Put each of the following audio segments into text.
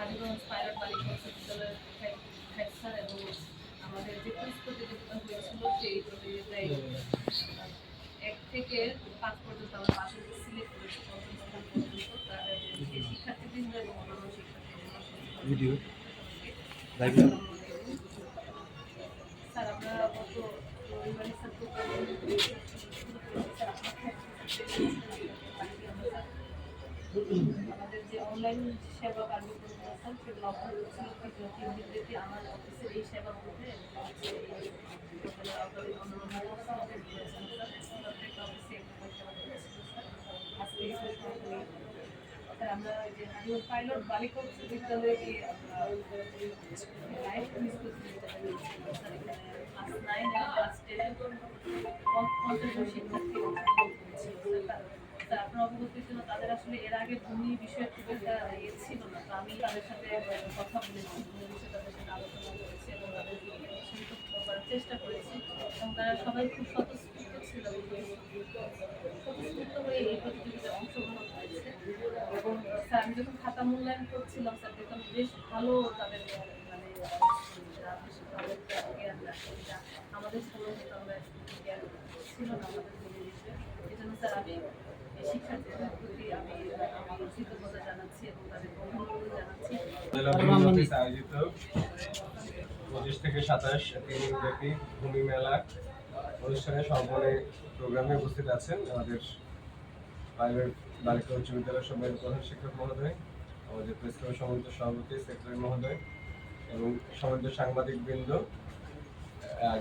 Hajiganj pilot আমাদের যে quiz হয়েছিল আপনার আমাদের যে অনলাইন সেবা কার্যক্রম স্যার সেগুলো অফার ছিল আমার অফিসের এই সেবা গ্রুপে আমরা পাইলট বালিকা উচ্চ বিদ্যালয়ে আপনার অবগতির জন্য তাদের আসলে এর আগে ভূমি বিষয়ে খুব ইয়ে না। তো আমি তাদের সাথে কথা বলেছি তাদের সাথে আলোচনা করেছি এবং তাদের করার চেষ্টা করেছি এবং তারা সবাই খুব স্বতঃস্ফূর্ত ছিল স্বতঃস্ফূর্ত হয়ে এই প্রতিযোগিতায় আমি যখন খাতা মূল্যায়ন করছিলাম স্যার, দেখলাম বেশ ভালো তাদের মানে আমাদের ছিল না আমাদের আয়োজিত পঁচিশ থেকে সাতাশ তিন ভূমি মেলা অনুষ্ঠানে সর্বনে প্রোগ্রামে উপস্থিত আছেন আমাদের প্রাইভেট বালিকা উচ্চ বিদ্যালয়ের সম্মানিত প্রধান শিক্ষক মহোদয়, আমাদের প্রেস ক্লাবের সম্মানিত সভাপতি, সেক্রেটারি মহোদয় এবং সম্মানিত সাংবাদিক বৃন্দ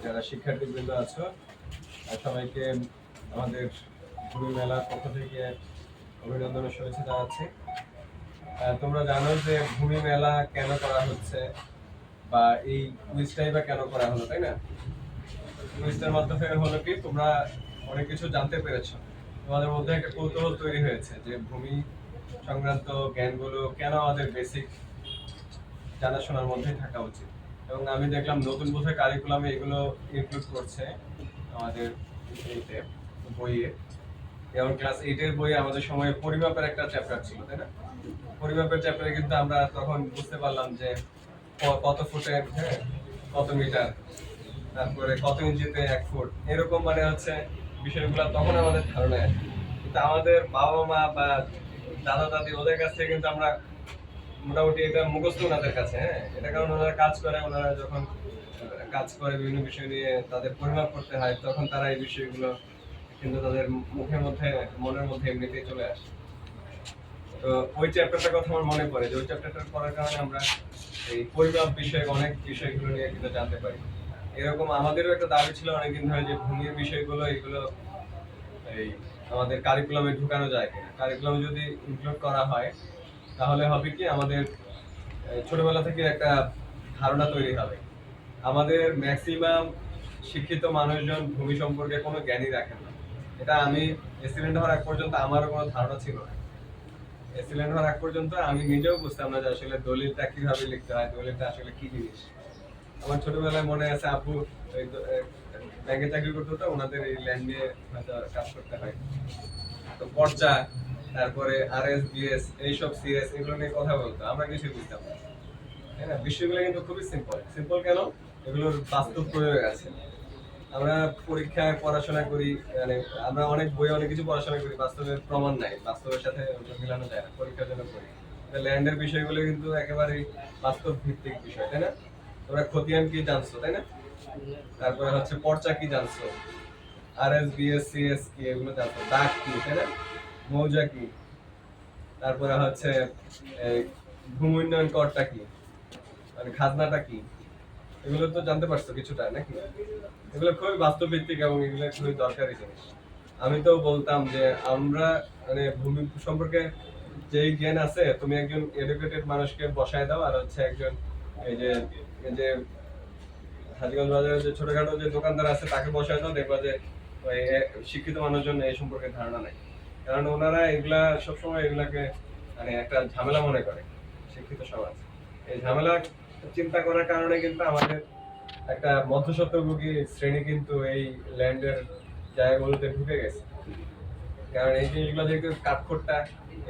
যারা শিক্ষার্থী বৃন্দ আছো সবাইকে আমাদের ভূমি মেলার পক্ষ থেকে অভিনন্দন ও শুভেচ্ছা জানাচ্ছি। তোমরা জানো যে ভূমি মেলা কেন করা হচ্ছে বা এই কুইজটাই বা কেন করা হলো, তাই না? কুইজটার মাধ্যমে হলো কি, তোমরা অনেক কিছু জানতে পেরেছ। তোমাদের মধ্যে একটা কৌতূহল তৈরি হয়েছে যে ভূমি সংক্রান্ত জ্ঞানগুলো কেন আমাদের বেসিক জানাশোনার মধ্যেই থাকা উচিত? এবং আমি দেখলাম নতুন বোধহয় কারিকুলামে এগুলো ইনক্লুড করছে আমাদের এইতে, বইয়ে। যেমন ক্লাস এইটের বইয়ে আমাদের সময় পরিমাপের একটা চ্যাপ্টার ছিল, তাই না? পরিমাপের চ্যাপ্টারে কিন্তু আমরা তখন বুঝতে পারলাম যে কত ফুটে হ্যাঁ কত মিটার, তারপরে কত ইঞ্চিতে এক ফুট, এরকম মানে হচ্ছে বিষয়গুলো তখন আমাদের ধারণায় আসে। কিন্তু আমাদের বাবা মা বা দাদা দাদি ওদের কাছ কিন্তু আমরা মোটামুটি এটা মুখস্থ ওনাদের কাছে হ্যাঁ? এটা কারণ ওনারা কাজ করে, ওনারা যখন কাজ করে বিভিন্ন বিষয় নিয়ে তাদের পরিমাপ করতে হয়, তখন তারা এই বিষয়গুলো কিন্তু তাদের মুখের মধ্যে, মনের মধ্যে এমনিতেই চলে আসে। তো ওই চ্যাপ্টারটার কথা আমার মনে পড়ে যে, ওই চ্যাপ্টারটা পড়ার কারণে আমরা এই পরিমাপ বিষয়ে অনেক বিষয়গুলো নিয়ে কিন্তু জানতে পারি। এরকম আমাদেরও একটা দাবি ছিল অনেকদিন ধরে যে ভূমির বিষয়গুলো, এগুলো এই আমাদের কারিকুলামে ঢুকানো যায় কিনা। কারিকুলামে যদি ইনক্লুড করা হয়, তাহলে হবে কি আমাদের ছোটবেলা থেকে একটা ধারণা তৈরি হবে। আমাদের ম্যাক্সিমাম শিক্ষিত মানুষজন ভূমি সম্পর্কে কোনো জ্ঞানই রাখেন না। এটা আমি এক্সিলেন্ট হওয়ার আগ পর্যন্ত আমারও কোনো ধারণা ছিল না। এক্সিলেন্ট হওয়ার আগ পর্যন্ত আমি নিজেও বুঝতাম না যে আসলে দলিলটা কীভাবে লিখতে হয়, দলিলটা আসলে কি জিনিস। আমার ছোটবেলায় মনে আছে আপু ব্যাংকে চাকরি করতে হতো ওনাদের এই ল্যান্ড নিয়ে কাজ করতে হয়। তো পর্চা তারপরে আর এস বিএস, এইসব সিএস, এগুলো নিয়ে কথা বলতো। আমরা কিছু বুঝতাম না। তাই বিষয়গুলো কিন্তু খুবই সিম্পল সিম্পল কেন? এগুলোর বাস্তব প্রয়োগ আছে। আমরা পরীক্ষায় পড়াশোনা করি মানে আমরা অনেক বই অনেক কিছু পড়াশোনা করি বাস্তবে প্রমাণ নাই, বাস্তবের সাথে মিলানো যায় না, পরীক্ষার জন্য করি। ল্যান্ডের বিষয়গুলো কিন্তু একেবারেই বাস্তব ভিত্তিক বিষয়, তাই না? তোমরা খতিয়ান কি জানছো, তাই না? তারপরে হচ্ছে পর্চা কি জানছো? আর এস বিএস, সিএস কি, এগুলো জানছো। দাগ কি, তাই না? মৌজা কি? তারপরে হচ্ছে ভূমি উন্নয়ন করটা কি? মানে খাজনাটা কি? এগুলো তো জানতে পারছ কিছুটা, নাকি? এগুলো খুবই বাস্তব ভিত্তিক এবং এগুলো খুবই দরকারি জিনিস। আমি তো বলতাম যে আমরা মানে ভূমি সম্পর্কে যেই জ্ঞান আছে, তুমি একজন এডুকেটেড মানুষকে বসায় দাও, আর হচ্ছে একজন এই যে এই যে হাজিগঞ্জ বাজারে যে ছোটখাটো যে দোকানদার আছে, তাকে বসায় দাও, দেখবা যে ওই শিক্ষিত মানুষজন এই সম্পর্কে ধারণা নাই। কারণ ওনারা এগুলা সবসময় এগুলাকে মানে একটা ঝামেলা মনে করে, শিক্ষিত সমাজ। এই ঝামেলা চিন্তা করার কারণে কিন্তু আমাদের একটা মধ্যস্বত্বভোগী শ্রেণি কিন্তু এই ল্যান্ডের জায়গাগুলোতে ঢুকে গেছে। কারণ এই জিনিসগুলো যেহেতু কাঠখোট্টা,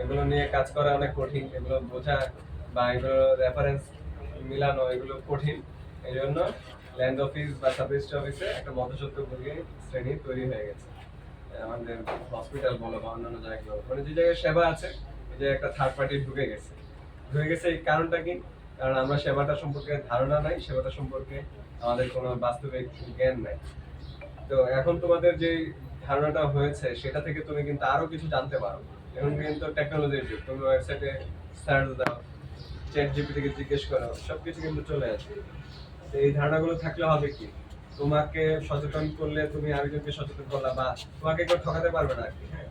এগুলো নিয়ে কাজ করা অনেক কঠিন, এগুলো বোঝা বা এগুলো রেফারেন্স মিলানো এগুলো কঠিন। এই জন্য ল্যান্ড অফিস বা সাব অফিসে একটা মধ্যস্বত্বভোগী শ্রেণি তৈরি হয়ে গেছে। আমাদের হসপিটাল বলো বা অন্যান্য জায়গাগুলো মানে যে জায়গায় সেবা আছে যে একটা থার্ড পার্টি ঢুকে গেছে। ঢুকে গেছে এই কারণটা কি? কারণ আমরা সেবাটা সম্পর্কে ধারণা নাই, সেবাটা সম্পর্কে আমাদের কোনো বাস্তবিক জ্ঞান নাই। তো এখন তোমাদের যে ধারণাটা হয়েছে, সেটা থেকে তুমি কিন্তু আরও কিছু জানতে পারো। এখন কিন্তু টেকনোলজির যুগ। তুমি ওয়েবসাইটে সার্চ দাও চ্যাট জিপি থেকে জিজ্ঞেস করো, সবকিছু কিন্তু চলে আসে। এই ধারণাগুলো থাকলে হবে কি? তোমাকে সচেতন করলে তুমি আরেকজনকে সচেতন করলা বা তোমাকে কেউ ঠকাতে পারবে না কি হ্যাঁ?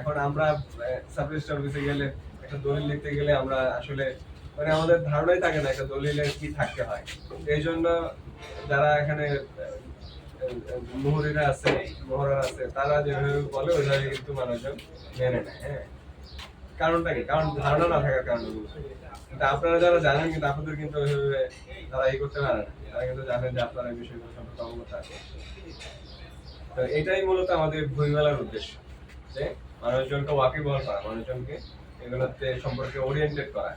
এখন আমরা সাব অফিসে গেলে, একটা দলিল লিখতে গেলে আমরা আসলে মানে আমাদের ধারণাই থাকে না একটা দলিলে কি থাকতে হয়। এই জন্য যারা এখানে মোহরিরা আছে, মোহরার আছে, তারা যেভাবে বলে, ওইভাবে কিন্তু মানুষজন মেনে নেয় হ্যাঁ? কারণটা কি? কারণ ধারণা না থাকার কারণে আপনারা যারা জানেন কিন্তু আপনাদের কিন্তু ওইভাবে তারা এই করতে পারেন তারা কিন্তু জানেন যে আপনারা এই বিষয়গুলো সম্পর্কে অবগত আছে তো এটাই মূলত আমাদের বইমেলার উদ্দেশ্য, যে মানুষজনকে ওয়াকিবহল করা, মানুষজনকে এগুলোতে সম্পর্কে ওরিয়েন্টেড করা।